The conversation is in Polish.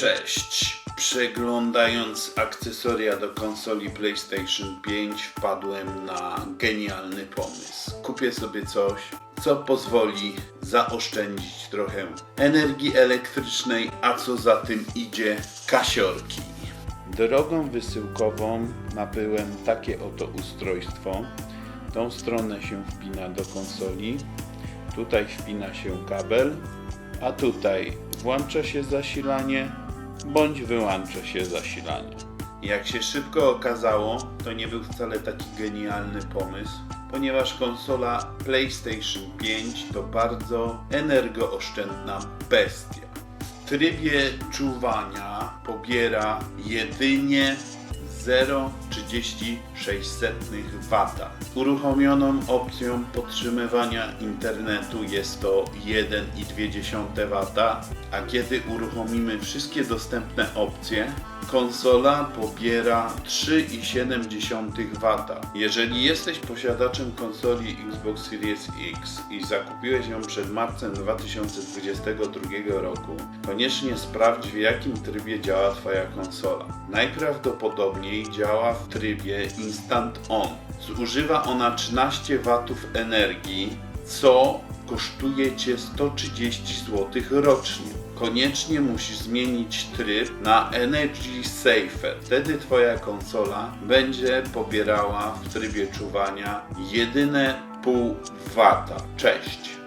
Cześć! Przeglądając akcesoria do konsoli PlayStation 5 wpadłem na genialny pomysł. Kupię sobie coś, co pozwoli zaoszczędzić trochę energii elektrycznej, a co za tym idzie kasiorki. Drogą wysyłkową nabyłem takie oto ustrojstwo. Tą stronę się wpina do konsoli, tutaj wpina się kabel, a tutaj włącza się zasilanie bądź wyłącza się zasilanie. Jak się szybko okazało, to nie był wcale taki genialny pomysł, ponieważ konsola PlayStation 5 to bardzo energooszczędna bestia. W trybie czuwania pobiera jedynie 0,36 W. Uruchomioną opcją podtrzymywania internetu jest to 1,2 W, a kiedy uruchomimy wszystkie dostępne opcje, konsola pobiera 3,7 W. Jeżeli jesteś posiadaczem konsoli Xbox Series X i zakupiłeś ją przed marcem 2022 roku, koniecznie sprawdź w jakim trybie działa Twoja konsola. Najprawdopodobniej działa w trybie Instant On. Zużywa ona 13 W energii, co kosztuje Cię 130 zł rocznie. Koniecznie musisz zmienić tryb na Energy Safer. Wtedy Twoja konsola będzie pobierała w trybie czuwania jedyne pół wata. Cześć!